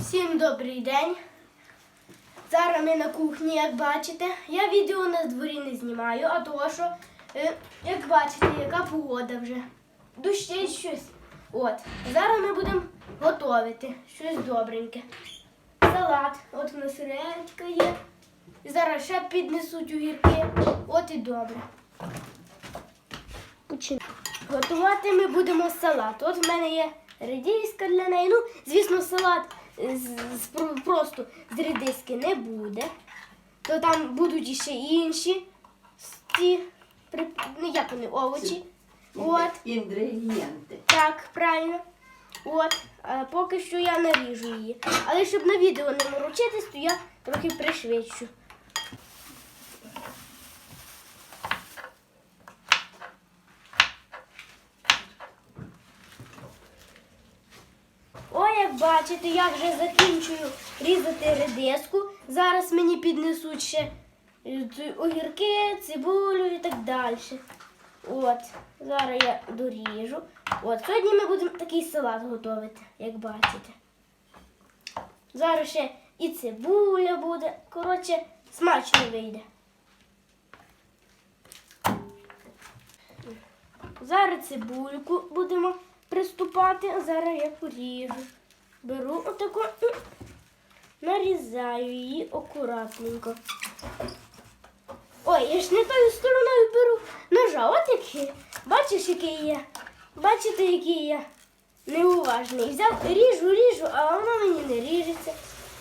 Всім добрий день. Зараз ми на кухні, як бачите. Я відео на дворі не знімаю, а то що, е, як бачите, яка погода вже. Дощить щось. От. Зараз ми будемо готувати щось добреньке. Салат, от у нас редька є. Зараз ще піднесуть огірки. От і добре. Готувати ми будемо салат. От в мене є редиска для неї. Ну, звісно, салат просто з редиски не буде. То там будуть іще інші ці ті, ну як вони, овочі. От, Інгредієнти. так, правильно. От, а поки що я наріжу її. Але щоб на відео не морочитись, то я трохи пришвидшу. О, бачите, я вже закінчую різати редиску. Зараз мені піднесуть ще е, огірки, цибулю і так далі. От, зараз я доріжу. От, сьогодні ми будемо такий салат готувати, як бачите. Зараз ще і цибуля буде. Коротше, смачно вийде. Зараз цибульку будемо приступати. Зараз я поріжу. Беру отаку, нарізаю її акуратненько. Ой, я ж не тою стороною беру ножа. От який. Бачиш, який я. Бачите, який я неуважний. Взяв, ріжу, ріжу, а воно мені не ріжеться.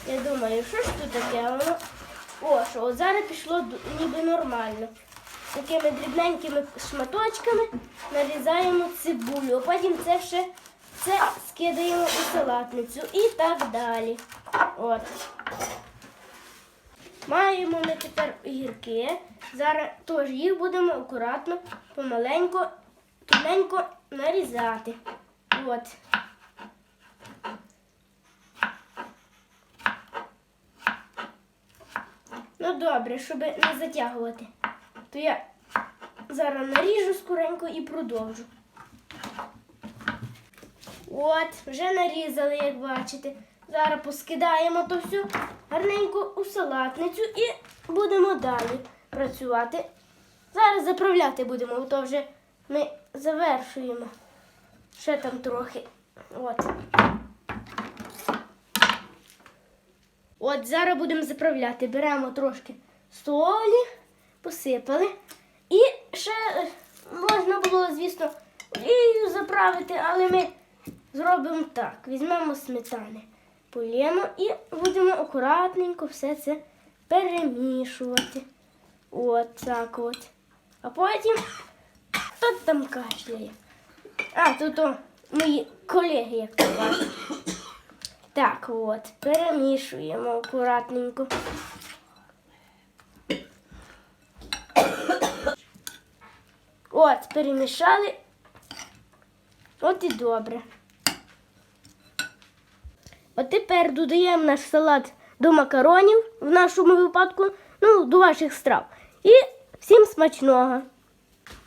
Я думаю, що ж тут таке? Воно. О, що от зараз пішло ніби нормально. Такими дрібненькими шматочками нарізаємо цибулю, а потім це все це скидаємо у салатницю і так далі. От. Маємо ми тепер огірки. Зараз теж їх будемо акуратно, помаленько, тоненько нарізати. От. Ну добре, щоб не затягувати, то я зараз наріжу скоренько і продовжу. От, вже нарізали, як бачите. Зараз поскидаємо то все гарненько у салатницю і будемо далі працювати. Зараз заправляти будемо, бо то вже ми завершуємо. Ще там трохи. От. От зараз будемо заправляти. Беремо трошки солі, посипали. І ще можна було, звісно, олією заправити, але ми зробимо так. Візьмемо сметани, полємо і будемо акуратненько все це перемішувати. От так от. А потім хто там кашляє? А, тут о, мої колеги, як то. Так, от, перемішуємо акуратненько. От, перемішали. От і добре. От тепер додаємо наш салат до макаронів, в нашому випадку, ну, до ваших страв. І всім смачного.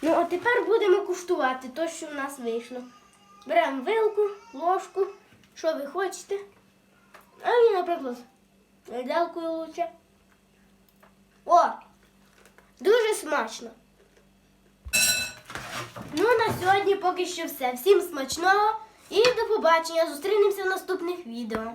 Ну, а тепер будемо куштувати те, що в нас вийшло. Беремо вилку, ложку, що ви хочете. А мені, наприклад, виделкою лучше. О! Дуже смачно. Ну, на сьогодні поки що все. Всім смачного і до побачення. Зустрінемося в наступних відео.